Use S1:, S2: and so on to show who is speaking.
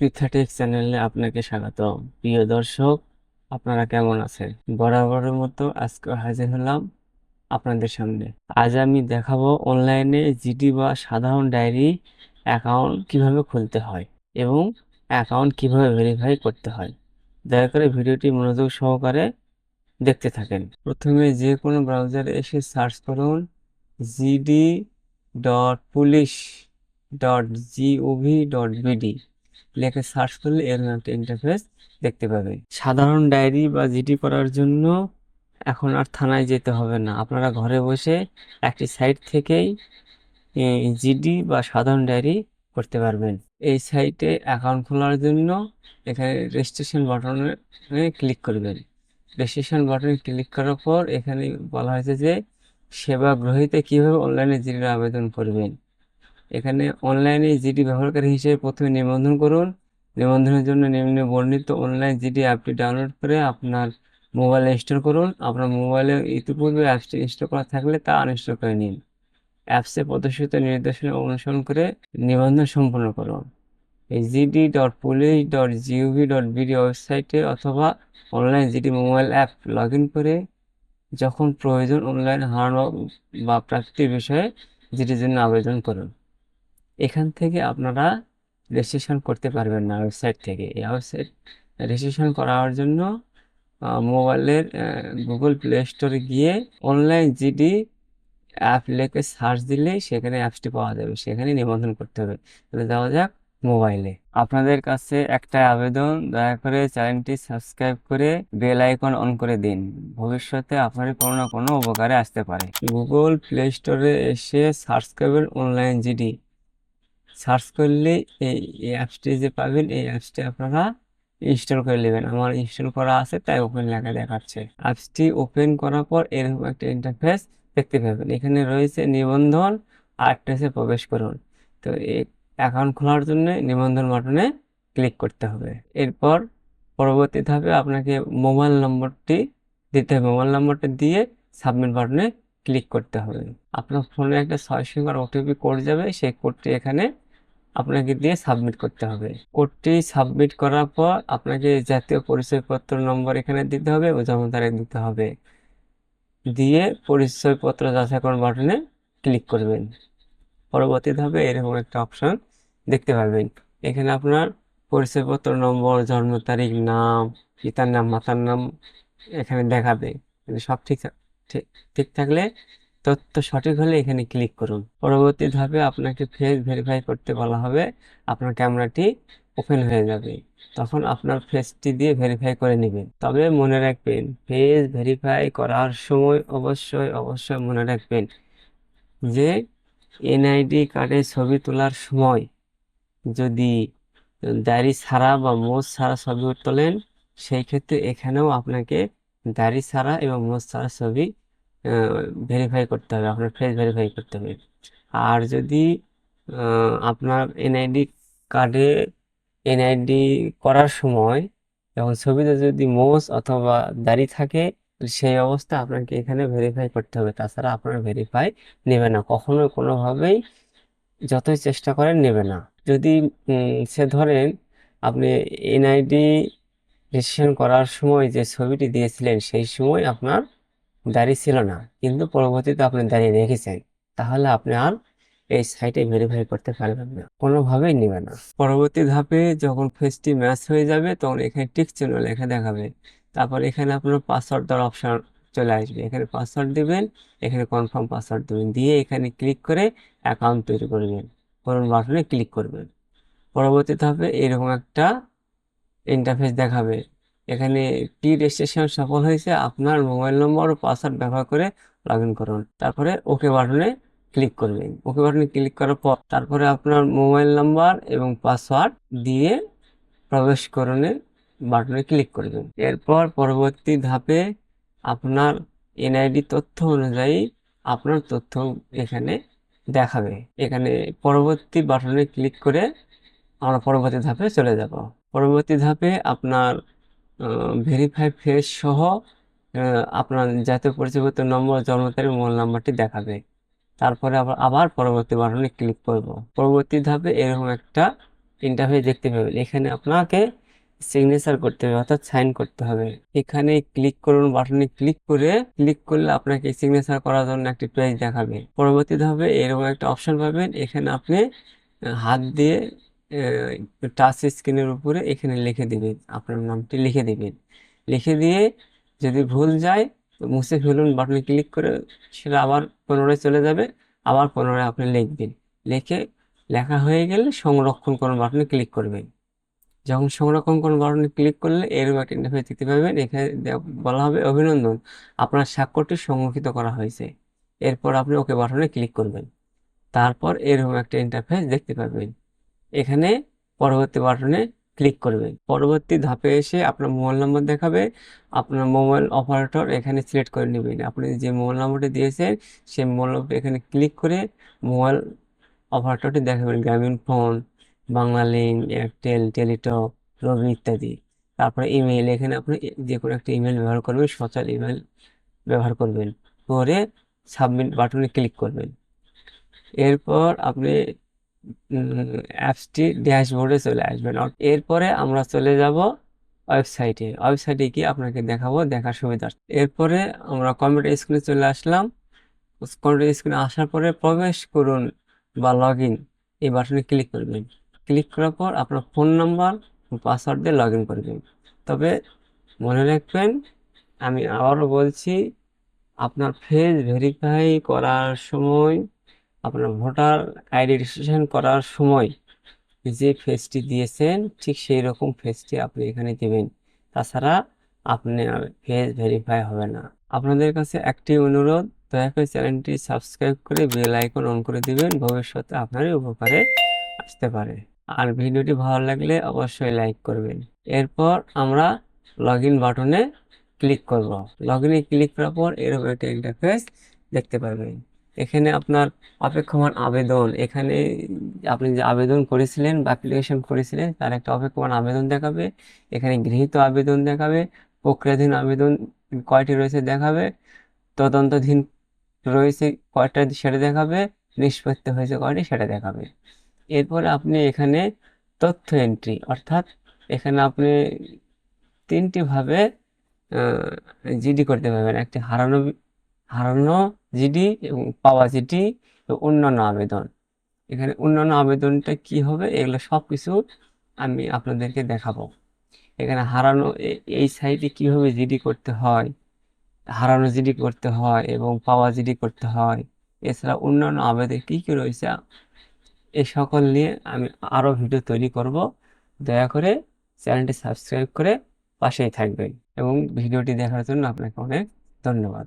S1: পৃথাটেক চ্যানেলে আপনাকে স্বাগত প্রিয় দর্শক, আপনারা কেমন আছেন? বরাবরের মতো আজকে হাজির হলাম আপনাদের সামনে। আজ আমি দেখাবো অনলাইনে জিডি বা সাধারণ ডায়েরি অ্যাকাউন্ট কীভাবে খুলতে হয় এবং অ্যাকাউন্ট কীভাবে ভেরিফাই করতে হয়। দয়া করে ভিডিওটি মনোযোগ সহকারে দেখতে থাকেন। প্রথমে যে কোনো ব্রাউজারে এসে সার্চ করুন GD dot police dot G O V dot BD লিখে সার্চ করলে এরকম একটা ইন্টারফেস দেখতে পাবে। সাধারণ ডায়েরি বা জিডি করার জন্য এখন আর থানায় যেতে হবে না। আপনারা ঘরে বসে একটি সাইট থেকেই জিডি বা সাধারণ ডায়েরি করতে পারবেন। এই সাইটে অ্যাকাউন্ট খোলার জন্য এখানে রেজিস্ট্রেশন বাটনে ক্লিক করবেন। রেজিস্ট্রেশন বাটনে ক্লিক করার পর এখানে বলা হয়েছে যে সেবা গ্রহীতে কীভাবে অনলাইনে জিডির আবেদন করবেন। এখানে অনলাইনে জিডি ব্যবহারকারী হিসেবে প্রথমে নিবন্ধন করুন। নিবন্ধনের জন্য নিম্নে বর্ণিত অনলাইন জিডি অ্যাপটি ডাউনলোড করে আপনার মোবাইলে ইনস্টল করুন। আপনার মোবাইলে ইতিপূর্বে অ্যাপসটি ইনস্টল করা থাকলে তা আনইনস্টল করে নিন। অ্যাপসে প্রদর্শিত নির্দেশনা অনুসরণ করে নিবন্ধন সম্পন্ন করুন। এই GD dot police dot G O V dot BD ওয়েবসাইটে অথবা online GD mobile app log in করে যখন প্রয়োজন অনলাইন হারানো বা প্রাপ্তির বিষয়ে জিডির জন্য আবেদন করুন। এখান থেকে আপনারা রেজিস্ট্রেশন করতে পারবেন না ওয়েবসাইট থেকে। এই ওয়েবসাইট রেজিস্ট্রেশন করার জন্য মোবাইলের গুগল প্লে স্টোরে গিয়ে অনলাইন জিডি অ্যাপ লেখে সার্চ দিলেই সেখানে অ্যাপসটি পাওয়া যাবে। সেখানে নিবন্ধন করতে হবে। তাহলে যাওয়া যাক মোবাইলে। আপনাদের কাছে একটা আবেদন, দয়া করে চ্যানেলটি সাবস্ক্রাইব করে বেল আইকন অন করে দিন। ভবিষ্যতে আপনার কোনো না কোনো উপকারে আসতে পারে। গুগল প্লে স্টোরে এসে সার্চ করবেন অনলাইন জিডি সার্চ করলে এই অ্যাপসটি যে পাবেন, এই অ্যাপসটি আপনারা ইনস্টল করে নেবেন। আমার ইনস্টল করা আছে, তাই ওপেন লেখা দেখাচ্ছে। অ্যাপসটি ওপেন করার পর এরকম একটা ইন্টারফেস দেখতে পাবেন। এখানে রয়েছে নিবন্ধন আর অ্যাড্রেসে প্রবেশ করুন। তো এই অ্যাকাউন্ট খোলার জন্য নিবন্ধন বাটনে ক্লিক করতে হবে। এরপর পরবর্তী ধাপে আপনাকে মোবাইল নম্বরটি দিতে হবে। মোবাইল নম্বরটা দিয়ে সাবমিট বাটনে ক্লিক করতে হবে। আপনার ফোনে একটা ছয় সংখ্যার ওটিপি কোড যাবে। সেই কোডটি এখানে আপনাকে দিয়ে সাবমিট করতে হবে। কোডটি সাবমিট করার পর আপনাকে জাতীয় পরিচয়পত্র নম্বর এখানে দিতে হবে ও জমা তারিখ দিতে হবে। দিয়ে পরিচয়পত্র যাচাইকরণ বাটনে ক্লিক করবেন। পরবর্তী ধাপে এরকম একটা অপশন দেখতে পাবেন এখানে আপনার পরিচয়পত্র নম্বর জন্ম তারিখ, নাম, পিতার নাম, মাতার নাম এখানে দেখাবে। সব ঠিক ঠিক থাকলে তথ্য সঠিক হলে এখানে ক্লিক করুন। পরবর্তী ধাপে আপনাকে ফেস ভেরিফাই করতে বলা হবে আপনার ক্যামেরাটি ওপেন হয়ে যাবে। তখন আপনার ফেসটি দিয়ে ভেরিফাই করে নেবেন। তবে মনে রাখবেন ফেস ভেরিফাই করার সময় অবশ্যই অবশ্যই মনে রাখবেন যে এনআইডি কার্ডে ছবি তোলার সময় যদি দাড়ি ছাড়া বা মোজ ছাড়া ছবি তোলেন সেই ক্ষেত্রে এখানেও আপনাকে দাড়ি ছাড়া এবং মোজ ছাড়া ছবি ভেরিফাই করতে হবে, আপনার ফেস ভেরিফাই করতে হবে। আর যদি আপনার এনআইডি কার্ডে এনআইডি করার সময় যখন ছবিতে যদি মোজ অথবা দাড়ি থাকে সেই অবস্থা আপনাকে এখানে ভেরিফাই করতে হবে। তাছাড়া আপনার ভেরিফাই নেবে না, কখনো কোনোভাবেই যতই চেষ্টা করেন নেবে না। যদি সে ধরেন আপনি এনআইডি রেজিস্ট্রেশন করার সময় যে ছবিটি দিয়েছিলেন, সেই সময় আপনার দাড়ি ছিল না। কিন্তু পরবর্তীতে আপনি দাঁড়িয়ে রেখেছেন তাহলে আপনি আর এই সাইটে ভেরিফাই করতে পারবেন না। কোনোভাবেই নেবে না। পরবর্তী ধাপে যখন ফেসটি ম্যাচ হয়ে যাবে, তখন এখানে টিক চিহ্ন লেখা দেখাবে। তারপর এখানে আপনার পাসওয়ার্ড দেওয়ার অপশান চলে আসবে। এখানে পাসওয়ার্ড দেবেন, এখানে কনফার্ম পাসওয়ার্ড দেবেন। দিয়ে এখানে ক্লিক করে অ্যাকাউন্ট তৈরি করবেন করুন বাটনে ক্লিক করবেন। পরবর্তী ধাপে এরকম একটা ইন্টারফেস দেখাবে। এখানে টি রেজিস্ট্রেশন সফল হয়েছে। আপনার মোবাইল নম্বর ও পাসওয়ার্ড ব্যবহার করে লগ ইন করুন। তারপরে ওকে বাটনে ক্লিক করবেন। ওকে বাটনে ক্লিক করার পর তারপরে আপনার মোবাইল নাম্বার এবং পাসওয়ার্ড দিয়ে প্রবেশ করণে বাটনে ক্লিক করবেন। এরপর পরবর্তী ধাপে আপনার এনআইডি তথ্য অনুযায়ী আপনার তথ্য এখানে দেখাবে। এখানে পরবর্তী বাটনে ক্লিক করে আমরা পরবর্তী ধাপে চলে যাব। পরবর্তী ধাপে আপনার ভেরিফাই ফেস সহ আপনার জাতীয় পরিচয়পত্র নম্বর, জন্ম তারিখ, মোবাইল নাম্বারটি দেখাবে। তারপরে আবার আবার পরবর্তী বাটনে ক্লিক করব। পরবর্তী ধাপে এরকম একটা ইন্টারভিউ দেখতে পাবেন। এখানে আপনাকে সিগনেচার করতে হবে, অর্থাৎ সাইন করতে হবে। এখানে ক্লিক করুন, বাটনে ক্লিক করে ক্লিক করলে আপনাকে সিগনেচার করার জন্য একটি পেজ দেখাবে। পরবর্তী ধাপে এরকম একটা অপশন পাবেন। এখানে আপনি হাত দিয়ে টাচ স্ক্রিনের উপরে এখানে লিখে দিবেন, আপনার নামটি লিখে দিবেন। লিখে দিয়ে যদি ভুল যায় মুছে ফেলুন বাটনে ক্লিক করে, সেটা আবার পুনরায় চলে যাবে, আবার পুনরায় আপনি লিখবেন। লিখে লেখা হয়ে গেলে সংরক্ষণ করুন বাটনে ক্লিক করবেন। যখন সংরক্ষণ করুন বাটনে ক্লিক করলে এরকম একটা ইন্টারফেস দেখতে পাবেন, এখানে বলা হবে অভিনন্দন, আপনার স্বাক্ষরটি সংরক্ষিত করা হয়েছে। এরপর আপনি ওকে বাটনে ক্লিক করবেন। তারপর এরকম একটা ইন্টারফেস দেখতে পাবেন। এখানে পরবর্তী বাটনে ক্লিক করবেন পরবর্তী ধাপে এসে আপনার মোবাইল নম্বর দেখাবে। আপনার মোবাইল অপারেটর এখানে সিলেক্ট করে নেবেন আপনি যে মোবাইল নম্বরটি দিয়েছেন, সেই মোবাইল নম্বর এখানে ক্লিক করে মোবাইল অপারেটরটি দেখাবেন। গ্রামীণ ফোন, বাংলালিংক, এয়ারটেল, টেলিটক, রবি ইত্যাদি। তারপরে ইমেল এখানে আপনি যে কোনো একটা ইমেল ব্যবহার করবেন, সচল ইমেল ব্যবহার করবেন। করে সাবমিট বাটনে ক্লিক করবেন। এরপর আপনি অ্যাপসটি ড্যাশবোর্ডে চলে আসবেন আর এরপরে আমরা চলে যাব ওয়েবসাইটে। ওয়েবসাইটে গিয়ে আপনাকে দেখাবো, দেখার সুবিধা এরপরে আমরা কম্পিউটার স্ক্রিনে চলে আসলাম। কম্পিউটার স্ক্রিনে আসার পরে প্রবেশ করুন বা লগ ইন এই বাটনে ক্লিক করবেন। ক্লিক করার পর আপনার ফোন নাম্বার পাসওয়ার্ড দিয়ে লগ ইন করবেন। তবে মনে রাখবেন, আমি আবারও বলছি, আপনার ফেস ভেরিফাই করার সময় আপনার ভোটার আইডি রেজিস্ট্রেশন করার সময় যে ফেসটি দিয়েছেন, ঠিক সেই রকম ফেসটি আপনি এখানে দেবেন। তাছাড়া আপনার ফেস ভেরিফাই হবে না। আপনাদের কাছে একটি অনুরোধ, দয়া করে চ্যানেলটি সাবস্ক্রাইব করে বেল আইকন অন করে দিবেন, ভবিষ্যতে আপনারই উপকারে আসতে পারে। আর ভিডিওটি ভালো লাগলে অবশ্যই লাইক করবেন। এরপর আমরা লগ ইন বাটনে ক্লিক করব। লগ ইনে ক্লিক করার পর এরকম একটা ইন্টারফেস দেখতে পারবেন। এখানে আপনার অপেক্ষমান আবেদন, এখানে আপনি যে আবেদন করেছিলেন বা অ্যাপ্লিকেশন করেছিলেন, তার একটা অপেক্ষমান আবেদন দেখাবে। এখানে গৃহীত আবেদন দেখাবে, প্রক্রিয়াধীন আবেদন কয়টি রয়েছে দেখাবে, তদন্তাধীন রয়েছে কয়টা সেটা দেখাবে, নিষ্পত্তি হয়েছে কয়টি সেটা দেখাবে। এরপরে আপনি এখানে তথ্য এন্ট্রি অর্থাৎ এখানে আপনি তিনটি ভাবে জিডি করতে পারবেন। একটি হারানো হারানো জিডি এবং পাওয়া জিডি অন্যান্য আবেদন। এখানে অন্যান্য আবেদনটা কি হবে? এগুলো সব কিছু আমি আপনাদেরকে দেখাবো। এখানে হারানো এই সাইটে কীভাবে জিডি করতে হয়, হারানো জিডি করতে হয় এবং পাওয়া জিডি করতে হয়, এছাড়া অন্যান্য আবেদন কী কী রয়েছে এই সকল নিয়ে আমি আরও ভিডিও তৈরি করব। দয়া করে চ্যানেলটি সাবস্ক্রাইব করে পাশেই থাকবেন এবং ভিডিওটি দেখার জন্য আপনাকে অনেক ধন্যবাদ।